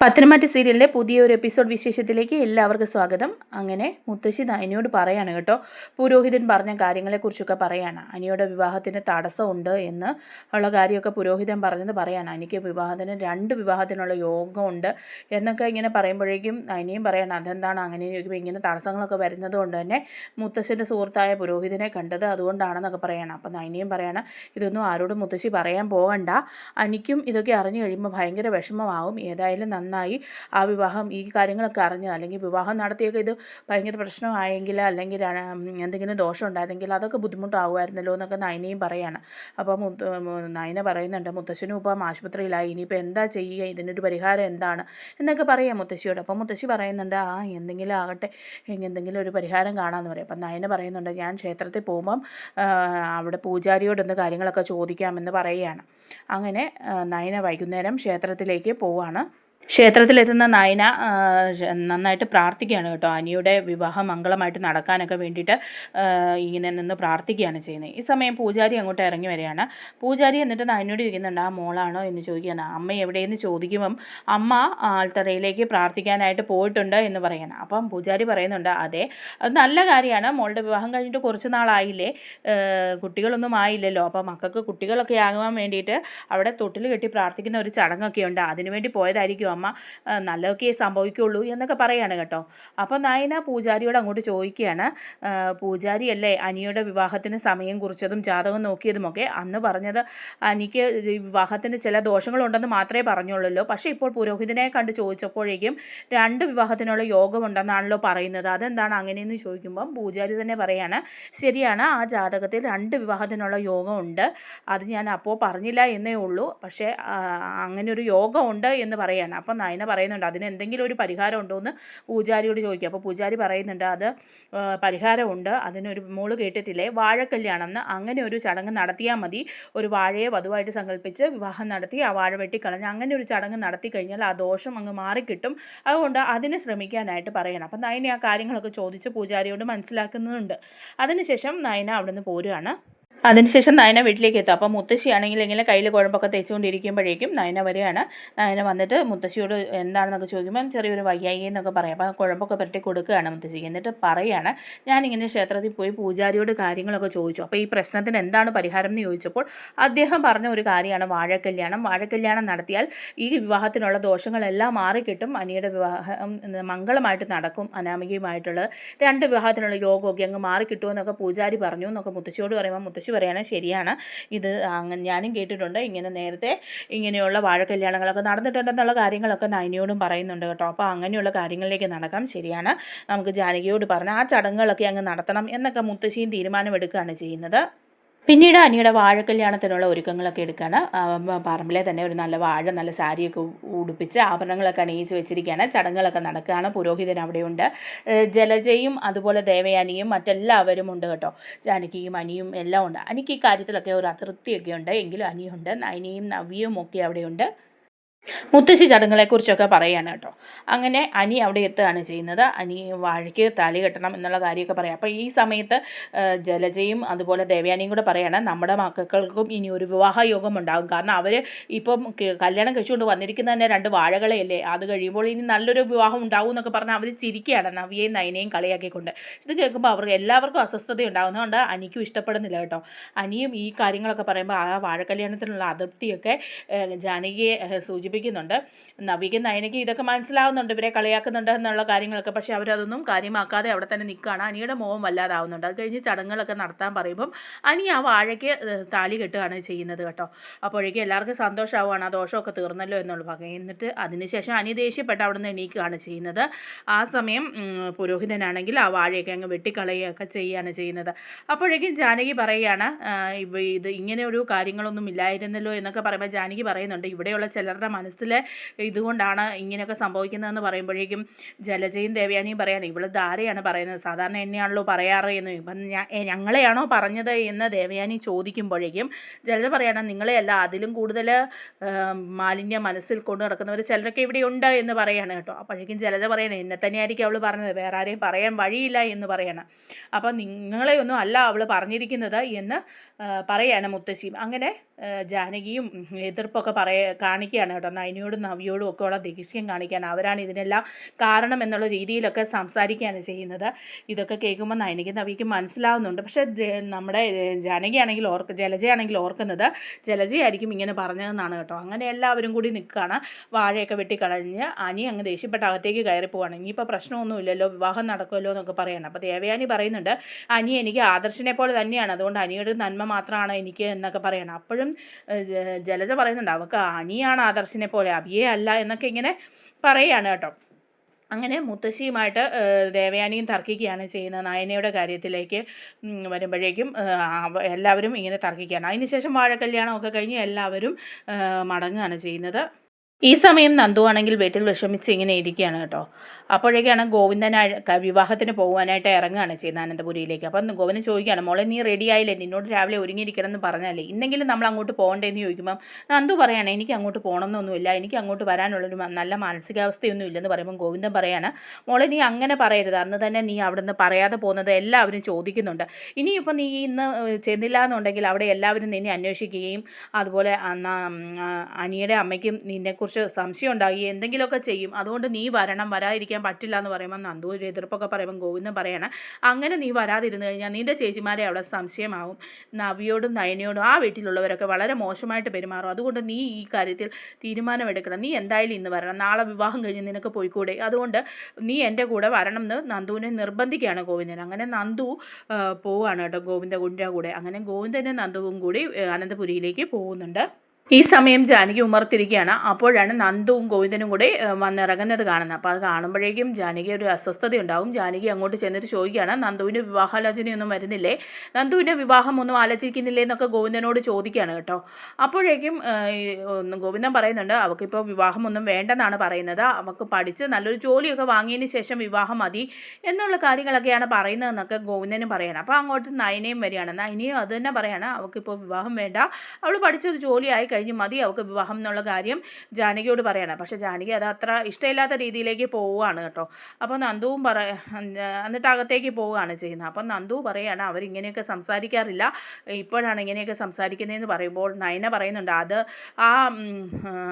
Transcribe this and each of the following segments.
പത്തനംതിട്ട സീരിയലിന്റെ പുതിയൊരു എപ്പിസോഡ് വിശേഷത്തിലേക്ക് എല്ലാവർക്കും സ്വാഗതം. അങ്ങനെ മുത്തശ്ശി അനിയോട് പറയാണ് കേട്ടോ. പുരോഹിതൻ പറഞ്ഞ കാര്യങ്ങളെക്കുറിച്ചൊക്കെ പറയാണ്. അനിയുടെ വിവാഹത്തിന് തടസ്സമുണ്ട് എന്ന് ഉള്ള കാര്യമൊക്കെ പുരോഹിതൻ പറഞ്ഞത് പറയാണ്. അനിക്ക് വിവാഹത്തിന് രണ്ട് വിവാഹത്തിനുള്ള യോഗമുണ്ട് എന്നൊക്കെ ഇങ്ങനെ പറയുമ്പോഴേക്കും അനിയും പറയണം. അതെന്താണ് അങ്ങനെ ഇങ്ങനെ തടസ്സങ്ങളൊക്കെ വരുന്നത് കൊണ്ട് തന്നെ മുത്തശ്ശന്റെ സുഹൃത്തായ പുരോഹിതനെ കണ്ടത് അതുകൊണ്ടാണെന്നൊക്കെ പറയണം. അപ്പം നൈനിയും പറയണം ഇതൊന്നും ആരോടും മുത്തശ്ശി പറയാൻ പോകണ്ട. അനിക്കും ഇതൊക്കെ അറിഞ്ഞു കഴിയുമ്പോൾ ഭയങ്കര വിഷമമാവും ഏതായാലും നന്നായി ആ വിവാഹം ഈ കാര്യങ്ങളൊക്കെ അറിഞ്ഞ് അല്ലെങ്കിൽ വിവാഹം നടത്തിയൊക്കെ ഇത് ഭയങ്കര പ്രശ്നമായെങ്കിൽ അല്ലെങ്കിൽ എന്തെങ്കിലും ദോഷം ഉണ്ടായിരുന്നെങ്കിൽ അതൊക്കെ ബുദ്ധിമുട്ടാവുമായിരുന്നല്ലോ എന്നൊക്കെ നയനയും പറയാണ്. അപ്പോൾ നയന പറയുന്നുണ്ട് മുത്തശ്ശനും ഇപ്പം ആശുപത്രിയിലായി. ഇനിയിപ്പോൾ എന്താ ചെയ്യുക? ഇതിനൊരു പരിഹാരം എന്താണ്? എന്നൊക്കെ പറയാം മുത്തശ്ശിയോട്. അപ്പോൾ മുത്തശ്ശി പറയുന്നുണ്ട് ആ എന്തെങ്കിലും ആകട്ടെ. എന്തെങ്കിലും ഒരു പരിഹാരം കാണാമെന്ന് പറയും. അപ്പം നയന പറയുന്നുണ്ട് ഞാൻ ക്ഷേത്രത്തിൽ പോകുമ്പം അവിടെ പൂജാരിയോടൊന്ന് കാര്യങ്ങളൊക്കെ ചോദിക്കാമെന്ന് പറയുകയാണ് അങ്ങനെ നയന വൈകുന്നേരം ക്ഷേത്രത്തിലേക്ക് പോവാണ്. ക്ഷേത്രത്തിലെത്തുന്ന നയന നന്നായിട്ട് പ്രാർത്ഥിക്കുകയാണ് കേട്ടോ. അനിയുടെ വിവാഹം മംഗളമായിട്ട് നടക്കാനൊക്കെ വേണ്ടിയിട്ട് ഇങ്ങനെ നിന്ന് പ്രാർത്ഥിക്കുകയാണ് ചെയ്യുന്നത്. ഈ സമയം പൂജാരി അങ്ങോട്ട് ഇറങ്ങി വരികയാണ്. പൂജാരി എന്നിട്ട് നയനോട് ചോദിക്കുന്നുണ്ട് ആ മോളാണോ? എന്ന് ചോദിക്കുകയാണ്. അമ്മ എവിടെയെന്ന് ചോദിക്കുമ്പം അമ്മ ആൾത്തറയിലേക്ക് പ്രാർത്ഥിക്കാനായിട്ട് പോയിട്ടുണ്ട് എന്ന് പറയണം അപ്പം പൂജാരി പറയുന്നുണ്ട് അതെ അത് നല്ല കാര്യമാണ്. മോളുടെ വിവാഹം കഴിഞ്ഞിട്ട് കുറച്ച് നാളായില്ലേ? കുട്ടികളൊന്നും ആയില്ലല്ലോ. അപ്പം മക്കൾക്ക് കുട്ടികളൊക്കെ ആകുവാൻ വേണ്ടിയിട്ട് അവിടെ തൊട്ടിൽ കെട്ടി പ്രാർത്ഥിക്കുന്ന ഒരു ചടങ്ങൊക്കെ ഉണ്ട്. അതിനുവേണ്ടി പോയതായിരിക്കും അമ്മ നല്ലതൊക്കെ സംഭവിക്കുള്ളൂ എന്നൊക്കെ പറയാണ് കേട്ടോ. അപ്പോൾ നയന പൂജാരിയോട് അങ്ങോട്ട് ചോദിക്കുകയാണ് പൂജാരി അല്ലേ അനിയുടെ വിവാഹത്തിന് സമയം കുറിച്ചതും ജാതകം നോക്കിയതുമൊക്കെ? അന്ന് പറഞ്ഞത് അനിക്ക് വിവാഹത്തിന് ചില ദോഷങ്ങളുണ്ടെന്ന് മാത്രമേ പറഞ്ഞുള്ളൂ പക്ഷേ ഇപ്പോൾ പുരോഹിതനെ കണ്ട് ചോദിച്ചപ്പോഴേക്കും രണ്ട് വിവാഹത്തിനുള്ള യോഗമുണ്ടെന്നാണല്ലോ പറയുന്നത്. അതെന്താണ് അങ്ങനെയെന്ന് ചോദിക്കുമ്പം പൂജാരി തന്നെ പറയാണ് ശരിയാണ് ആ ജാതകത്തിൽ രണ്ട് വിവാഹത്തിനുള്ള യോഗമുണ്ട്. അത് ഞാൻ അപ്പോൾ പറഞ്ഞില്ല എന്നേ ഉള്ളൂ. പക്ഷേ അങ്ങനെ ഒരു യോഗമുണ്ട് എന്ന് പറയാണ്. അപ്പം നയന പറയുന്നുണ്ട് അതിന് എന്തെങ്കിലും ഒരു പരിഹാരം ഉണ്ടോ? എന്ന് പൂജാരിയോട് ചോദിക്കും. അപ്പോൾ പൂജാരി പറയുന്നുണ്ട് അത് പരിഹാരമുണ്ട്. അതിനൊരു മോൾ കേട്ടിട്ടില്ലേ? വാഴക്കല്യാണം എന്ന് അങ്ങനെ ഒരു ചടങ്ങ് നടത്തിയാൽ മതി. ഒരു വാഴയെ വധുവായിട്ട് സങ്കല്പിച്ച് വിവാഹം നടത്തി ആ വാഴ വെട്ടിക്കളഞ്ഞ് അങ്ങനെ ഒരു ചടങ്ങ് നടത്തി കഴിഞ്ഞാൽ ആ ദോഷം അങ്ങ് മാറിക്കിട്ടും. അതുകൊണ്ട് അതിനെ ശ്രമിക്കാനായിട്ട് പറയണം. അപ്പം നയന ആ കാര്യങ്ങളൊക്കെ ചോദിച്ച് പൂജാരിയോട് മനസ്സിലാക്കുന്നുണ്ട്. അതിനുശേഷം നയന അവിടുന്ന് പോരുകയാണ്. അതിനുശേഷം നയന വീട്ടിലേക്ക് എത്തും. അപ്പോൾ മുത്തശ്ശിയാണെങ്കിൽ ഇങ്ങനെ കയ്യിൽ കുഴമ്പൊക്കെ തേച്ചുകൊണ്ടിരിക്കുമ്പോഴേക്കും നയന വരികയാണ്. നയന വന്നിട്ട് മുത്തശ്ശിയോട് എന്താണെന്നൊക്കെ ചോദിക്കുമ്പം ചെറിയൊരു വയ്യായി എന്നൊക്കെ പറയും. അപ്പോൾ കുഴമ്പൊക്കെ പുരട്ടി കൊടുക്കുകയാണ് മുത്തശ്ശിക്ക് എന്നിട്ട് പറയുകയാണ് ഞാനിങ്ങനെ ക്ഷേത്രത്തിൽ പോയി പൂജാരിയോട് കാര്യങ്ങളൊക്കെ ചോദിച്ചു. അപ്പോൾ ഈ പ്രശ്നത്തിന് എന്താണ് പരിഹാരം എന്ന് ചോദിച്ചപ്പോൾ അദ്ദേഹം പറഞ്ഞ ഒരു കാര്യമാണ് വാഴക്കല്യാണം. വാഴക്കല്യാണം നടത്തിയാൽ ഈ വിവാഹത്തിനുള്ള ദോഷങ്ങളെല്ലാം മാറിക്കിട്ടും. അനിയുടെ വിവാഹം മംഗളമായിട്ട് നടക്കും. അനാമികയുമായിട്ടുള്ളത് രണ്ട് വിവാഹത്തിനുള്ള യോഗമൊക്കെ അങ്ങ് മാറിക്കിട്ടുമെന്നൊക്കെ പൂജാരി പറഞ്ഞു എന്നൊക്കെ മുത്തശ്ശിയോട് പറയുമ്പോൾ മുത്തശ്ശി പറയുകയാണ് ശരിയാണ്. ഇത് ഞാനും കേട്ടിട്ടുണ്ട്. ഇങ്ങനെ നേരത്തെ ഇങ്ങനെയുള്ള വാഴ കല്യാണങ്ങളൊക്കെ നടന്നിട്ടുണ്ടെന്നുള്ള കാര്യങ്ങളൊക്കെ നൈനിയോടും പറയുന്നുണ്ട് കേട്ടോ. അപ്പോൾ അങ്ങനെയുള്ള കാര്യങ്ങളിലേക്ക് നടക്കാം. ശരിയാണ്. നമുക്ക് ജാനകിയോട് പറഞ്ഞ് ആ ചടങ്ങുകളൊക്കെ അങ്ങ് നടത്തണം എന്നൊക്കെ മുത്തശ്ശിയും തീരുമാനമെടുക്കുകയാണ് ചെയ്യുന്നത്. പിന്നീട് അനിയുടെ വാഴ കല്യാണത്തിനുള്ള ഒരുക്കങ്ങളൊക്കെ എടുക്കുകയാണ് പറമ്പിലെ തന്നെ ഒരു നല്ല വാഴ നല്ല സാരിയൊക്കെ ഉടുപ്പിച്ച് ആഭരണങ്ങളൊക്കെ അണിയിച്ച് വെച്ചിരിക്കുകയാണ്. ചടങ്ങുകളൊക്കെ നടക്കുകയാണ്. പുരോഹിതൻ അവിടെയുണ്ട്. ജലജയും അതുപോലെ ദേവയാനിയും മറ്റെല്ലാവരും ഉണ്ട് കേട്ടോ. ജാനകിയും അനിയും എല്ലാം ഉണ്ട്. അനിക്ക് ഈ കാര്യത്തിലൊക്കെ ഒരു അതൃപ്തിയൊക്കെ ഉണ്ട്. എങ്കിലും അനിയുണ്ട്. നയനിയും നവ്യയും ഒക്കെ അവിടെയുണ്ട്. മുത്തശ്ശി ചടങ്ങുകളെക്കുറിച്ചൊക്കെ പറയുകയാണ് കേട്ടോ. അങ്ങനെ അനി അവിടെ എത്തുകയാണ് ചെയ്യുന്നത്. അനി വാഴയ്ക്ക് താലി കെട്ടണം എന്നുള്ള കാര്യമൊക്കെ പറയാം. അപ്പോൾ ഈ സമയത്ത് ജലജയും അതുപോലെ ദേവയാനിയും കൂടെ പറയാണ് നമ്മുടെ മക്കൾക്കും ഇനി ഒരു വിവാഹ യോഗം ഉണ്ടാകും. കാരണം അവർ ഇപ്പം കല്യാണം കഴിച്ചുകൊണ്ട് വന്നിരിക്കുന്ന തന്നെ രണ്ട് വാഴകളെയല്ലേ. അത് കഴിയുമ്പോൾ ഇനി നല്ലൊരു വിവാഹം ഉണ്ടാകും എന്നൊക്കെ പറഞ്ഞാൽ അവർ ചിരിക്കുകയാണ് നവിയെയും നയനെയും കളിയാക്കിക്കൊണ്ട്. ഇത് കേൾക്കുമ്പോൾ അവർക്ക് എല്ലാവർക്കും അസ്വസ്ഥത ഉണ്ടാകുന്നതുകൊണ്ട് അനിക്കും ഇഷ്ടപ്പെടുന്നില്ല കേട്ടോ. അനിയും ഈ കാര്യങ്ങളൊക്കെ പറയുമ്പോൾ ആ വാഴക്കല്യാണത്തിനുള്ള അതൃപ്തിയൊക്കെ ഏഹ്, ജാനകിയെ ഏഹ്, സൂചിപ്പിക്കുന്നുണ്ട്. നവിക നയനയ്ക്ക് ഇതൊക്കെ മനസ്സിലാവുന്നുണ്ട്. ഇവരെ കളിയാക്കുന്നുണ്ട് എന്നുള്ള കാര്യങ്ങളൊക്കെ. പക്ഷേ അവരതൊന്നും കാര്യമാക്കാതെ അവിടെ തന്നെ നിൽക്കുകയാണ്. അനിയുടെ മോഹം വല്ലാതാവുന്നുണ്ട്. അത് കഴിഞ്ഞ് ചടങ്ങുകളൊക്കെ നടത്താൻ പറയുമ്പം അനി ആ വാഴയ്ക്ക് താലി കെട്ടുകയാണ് ചെയ്യുന്നത് കേട്ടോ. അപ്പോഴേക്കും എല്ലാവർക്കും സന്തോഷമാവുകയാണ് ആ ദോഷമൊക്കെ തീർന്നല്ലോ എന്നുള്ള ഭാഗം എന്നിട്ട് അതിനുശേഷം അനി ദേഷ്യപ്പെട്ട് അവിടെ നിന്ന് എണീക്കുകയാണ് ചെയ്യുന്നത്. ആ സമയം പുരോഹിതനാണെങ്കിൽ ആ വാഴയൊക്കെ അങ്ങ് വെട്ടിക്കളയുകയൊക്കെ ചെയ്യുകയാണ് ചെയ്യുന്നത്. അപ്പോഴേക്കും ജാനകി പറയുകയാണ് ഇത് ഇങ്ങനെ ഒരു കാര്യങ്ങളൊന്നും ഇല്ലായിരുന്നല്ലോ എന്നൊക്കെ പറയുമ്പോൾ ജാനകി പറയുന്നുണ്ട്. ഇവിടെയുള്ള ചിലരുടെ മനസ്സിൽ ഇതുകൊണ്ടാണ് ഇങ്ങനെയൊക്കെ സംഭവിക്കുന്നതെന്ന് പറയുമ്പോഴേക്കും ജലജയും ദേവയാനിയും പറയാണ് ഇവൾ ധാരയാണ് പറയുന്നത്? സാധാരണ എന്നെയാണല്ലോ പറയാറ് എന്ന്. ഇപ്പം ഞങ്ങളെയാണോ പറഞ്ഞത് എന്ന് ദേവയാനി ചോദിക്കുമ്പോഴേക്കും ജലജ പറയണം നിങ്ങളെയല്ല അതിലും കൂടുതൽ മാലിന്യ മനസ്സിൽ കൊണ്ടു നടക്കുന്നവർ ചിലരൊക്കെ ഇവിടെ ഉണ്ട് എന്ന് പറയാണ് കേട്ടോ. അപ്പോഴേക്കും ജലജ പറയണം എന്നെ തന്നെയായിരിക്കും അവൾ പറഞ്ഞത് വേറെ ആരെയും പറയാൻ വഴിയില്ല എന്ന് പറയണം. അപ്പം നിങ്ങളെയൊന്നും അല്ല അവൾ പറഞ്ഞിരിക്കുന്നത് എന്ന് പറയാണ് മുത്തശ്ശിയും അങ്ങനെ ജാനകിയും എതിർപ്പൊക്കെ പറയ കാണിക്കുകയാണ് കേട്ടോ. കേട്ടോ നയനിയോടും നവിയോടും ഒക്കെ ഉള്ള ദേഷ്യം കാണിക്കാൻ അവരാണ് ഇതിനെല്ലാം കാരണം എന്നുള്ള രീതിയിലൊക്കെ സംസാരിക്കുകയാണ് ചെയ്യുന്നത്. ഇതൊക്കെ കേൾക്കുമ്പോൾ നയനിക്ക് നവിക്ക് മനസ്സിലാവുന്നുണ്ട്. പക്ഷേ നമ്മുടെ ജാനകിയാണെങ്കിൽ ഓർക്ക് ജലജയാണെങ്കിൽ ഓർക്കുന്നത് ജലജയായിരിക്കും ഇങ്ങനെ പറഞ്ഞതെന്നാണ് കേട്ടോ. അങ്ങനെ എല്ലാവരും കൂടി നിൽക്കുകയാണ്. വാഴയൊക്കെ വെട്ടിക്കളഞ്ഞ് അനി അങ്ങ് ദേഷ്യപ്പെട്ട അകത്തേക്ക് കയറി പോവാണ്. ഇനിയിപ്പോൾ പ്രശ്നമൊന്നുമില്ലല്ലോ. വിവാഹം നടക്കുമല്ലോ എന്നൊക്കെ പറയണം. അപ്പോൾ ദേവയാനി പറയുന്നുണ്ട് അനി എനിക്ക് ആദർശിനെ പോലെ തന്നെയാണ്. അതുകൊണ്ട് അനിയുടെ നന്മ മാത്രമാണ് എനിക്ക് എന്നൊക്കെ പറയണം. അപ്പോഴും ജലജ പറയുന്നുണ്ട് അവൾക്ക് അനിയാണ് ആദർശിനെ പോലെ അബിയെ അല്ല എന്നൊക്കെ ഇങ്ങനെ പറയുകയാണ് കേട്ടോ. അങ്ങനെ മുത്തശ്ശിയുമായിട്ട് ദേവയാനിയും തർക്കിക്കുകയാണ് ചെയ്യുന്നത്. നയനയുടെ കാര്യത്തിലേക്ക് വരുമ്പോഴേക്കും എല്ലാവരും ഇങ്ങനെ തർക്കിക്കുകയാണ്. അതിനുശേഷം വാഴക്കല്യാണമൊക്കെ കഴിഞ്ഞ് എല്ലാവരും മടങ്ങുകയാണ് ചെയ്യുന്നത്. ഈ സമയം നന്ദു ആണെങ്കിൽ വീട്ടിൽ വിഷമിച്ച് ഇങ്ങനെ ഇരിക്കുകയാണ് കേട്ടോ. അപ്പോഴേക്കാണ് ഗോവിന്ദൻ വിവാഹത്തിന് പോകാനായിട്ട് ഇറങ്ങുകയാണ് ചെയ്യുന്നത് അനന്തപുരിയിലേക്ക്. അപ്പം ഗോവിന്ദൻ ചോദിക്കുകയാണ് മോളെ നീ റെഡി ആയില്ലേ? നിന്നോട് രാവിലെ ഒരുങ്ങിയിരിക്കണം എന്ന് പറഞ്ഞാലേ. ഇന്നെങ്കിലും നമ്മൾ അങ്ങോട്ട് പോകണ്ടേന്ന് ചോദിക്കുമ്പം നന്ദു പറയുകയാണ് എനിക്ക് അങ്ങോട്ട് പോകണമെന്നൊന്നുമില്ല. എനിക്ക് അങ്ങോട്ട് വരാനുള്ളൊരു നല്ല മാനസികാവസ്ഥയൊന്നും ഇല്ലെന്ന് പറയുമ്പോൾ ഗോവിന്ദൻ പറയുകയാണ് മോളെ നീ അങ്ങനെ പറയരുത്. അന്ന് തന്നെ നീ അവിടെ നിന്ന് പറയാതെ പോകുന്നത് എല്ലാവരും ചോദിക്കുന്നുണ്ട്. ഇനിയിപ്പോൾ നീ ഇന്ന് ചെന്നില്ല എന്നുണ്ടെങ്കിൽ അവിടെ എല്ലാവരും നിന്നെ അന്വേഷിക്കുകയും അതുപോലെ അനിയുടെ അമ്മയ്ക്കും നിന്നെക്കുറിച്ച് സംശയം ഉണ്ടാകി എന്തെങ്കിലുമൊക്കെ ചെയ്യും. അതുകൊണ്ട് നീ വരണം. വരാതിരിക്കാൻ പറ്റില്ല എന്ന് പറയുമ്പോൾ നന്ദു ഒരു എതിർപ്പൊക്കെ പറയുമ്പോൾ ഗോവിന്ദൻ പറയാണ് അങ്ങനെ നീ വരാതിരുന്നു കഴിഞ്ഞാൽ നിന്റെ ചേച്ചിമാരെ അവിടെ സംശയമാവും. നവിയോടും നയനയോടും ആ വീട്ടിലുള്ളവരൊക്കെ വളരെ മോശമായിട്ട് പെരുമാറും. അതുകൊണ്ട് നീ ഈ കാര്യത്തിൽ തീരുമാനമെടുക്കണം. നീ എന്തായാലും ഇന്ന് വരണം. നാളെ വിവാഹം കഴിഞ്ഞ് നിനക്ക് പോയിക്കൂടെ? അതുകൊണ്ട് നീ എന്റെ കൂടെ വരണം എന്ന് നന്ദുവിനെ നിർബന്ധിക്കുകയാണ് ഗോവിന്ദൻ. അങ്ങനെ നന്ദു പോവുകയാണ് കേട്ടോ ഗോവിന്ദകുന്റെ കൂടെ. അങ്ങനെ ഗോവിന്ദനും നന്ദുവും കൂടി അനന്തപുരിയിലേക്ക് പോകുന്നുണ്ട്. ഈ സമയം ജാനകി ഉമർത്തിരിക്കുകയാണ്. അപ്പോഴാണ് നന്ദുവും ഗോവിന്ദനും കൂടി വന്നിറങ്ങുന്നത് കാണുന്നത്. അപ്പോൾ അത് കാണുമ്പോഴേക്കും ജാനകി ഒരു അസ്വസ്ഥതയുണ്ടാകും ജാനകി അങ്ങോട്ട് ചെന്നിട്ട് ചോദിക്കുകയാണ് നന്ദുവിന്റെ വിവാഹാലോചനയൊന്നും വരുന്നില്ലേ? നന്ദുവിന്റെ വിവാഹം ഒന്നും ആലോചിക്കുന്നില്ലേ എന്നൊക്കെ ഗോവിന്ദനോട് ചോദിക്കുകയാണ് കേട്ടോ. അപ്പോഴേക്കും ഗോവിന്ദൻ പറയുന്നുണ്ട് അവൾക്കിപ്പോൾ വിവാഹമൊന്നും വേണ്ടെന്നാണ് പറയുന്നത്. അവൾക്ക് പഠിച്ച് നല്ലൊരു ജോലിയൊക്കെ വാങ്ങിയതിന് ശേഷം വിവാഹം മതി എന്നുള്ള കാര്യങ്ങളൊക്കെയാണ് പറയുന്നതെന്നൊക്കെ ഗോവിന്ദനും പറയണം. അപ്പോൾ അങ്ങോട്ട് നയനയും വരികയാണ്. നയനയും അത് തന്നെ പറയാണ് അവൾക്കിപ്പോൾ വിവാഹം വേണ്ട. അവൾ പഠിച്ചൊരു ജോലിയായി കഴിഞ്ഞ് മതി അവൾക്ക് വിവാഹം എന്നുള്ള കാര്യം ജാനകിയോട് പറയണം. പക്ഷേ ജാനകി അത് അത്ര ഇഷ്ടമില്ലാത്ത രീതിയിലേക്ക് പോവുകയാണ് കേട്ടോ. അപ്പോൾ നന്ദുവും പറ എന്നിട്ട് അകത്തേക്ക് പോവുകയാണ് ചെയ്യുന്നത്. അപ്പം നന്ദു പറയുകയാണ് അവരിങ്ങനെയൊക്കെ സംസാരിക്കാറില്ല. ഇപ്പോഴാണ് ഇങ്ങനെയൊക്കെ സംസാരിക്കുന്നതെന്ന് പറയുമ്പോൾ നയന പറയുന്നുണ്ട് അത് ആ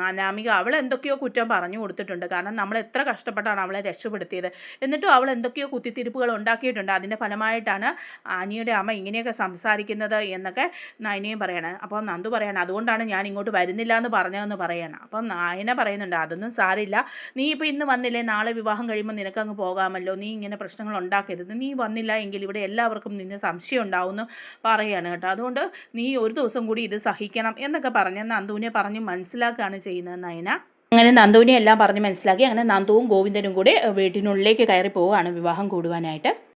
അനാമിക അവൾ എന്തൊക്കെയോ കുറ്റം പറഞ്ഞു കൊടുത്തിട്ടുണ്ട്. കാരണം നമ്മൾ എത്ര കഷ്ടപ്പെട്ടാണ് അവളെ രക്ഷപ്പെടുത്തിയത്. എന്നിട്ടും അവൾ എന്തൊക്കെയോ കുത്തിത്തിരിപ്പുകൾ ഉണ്ടാക്കിയിട്ടുണ്ട്. അതിന്റെ ഫലമായിട്ടാണ് ആനിയുടെ അമ്മ ഇങ്ങനെയൊക്കെ സംസാരിക്കുന്നത് എന്നൊക്കെ നയനയും പറയണം. അപ്പോൾ നന്ദു പറയണം അതുകൊണ്ടാണ് ഞാൻ ഇങ്ങോട്ട് വരുന്നില്ല എന്ന് പറഞ്ഞതെന്ന് പറയണം. അപ്പം നായന പറയുന്നുണ്ട് അതൊന്നും സാരില്ല. നീ ഇപ്പോൾ ഇന്ന് വന്നില്ലേ? നാളെ വിവാഹം കഴിയുമ്പോൾ നിനക്കങ്ങ് പോകാമല്ലോ. നീ ഇങ്ങനെ പ്രശ്നങ്ങൾ ഉണ്ടാക്കരുത്. നീ വന്നില്ല എങ്കിൽ ഇവിടെ എല്ലാവർക്കും നിന്നെ സംശയം ഉണ്ടാവുമെന്ന് പറയാണ് കേട്ടോ. അതുകൊണ്ട് നീ ഒരു ദിവസം കൂടി ഇത് സഹിക്കണം എന്നൊക്കെ പറഞ്ഞ് നന്ദുവിനെ പറഞ്ഞ് മനസ്സിലാക്കുകയാണ് ചെയ്യുന്നത് നയന. അങ്ങനെ നന്ദുവിനെ എല്ലാം പറഞ്ഞ് മനസ്സിലാക്കി. അങ്ങനെ നന്ദുവും ഗോവിന്ദനും കൂടി വീട്ടിനുള്ളിലേക്ക് കയറി പോവുകയാണ് വിവാഹം കൂടുവാനായിട്ട്.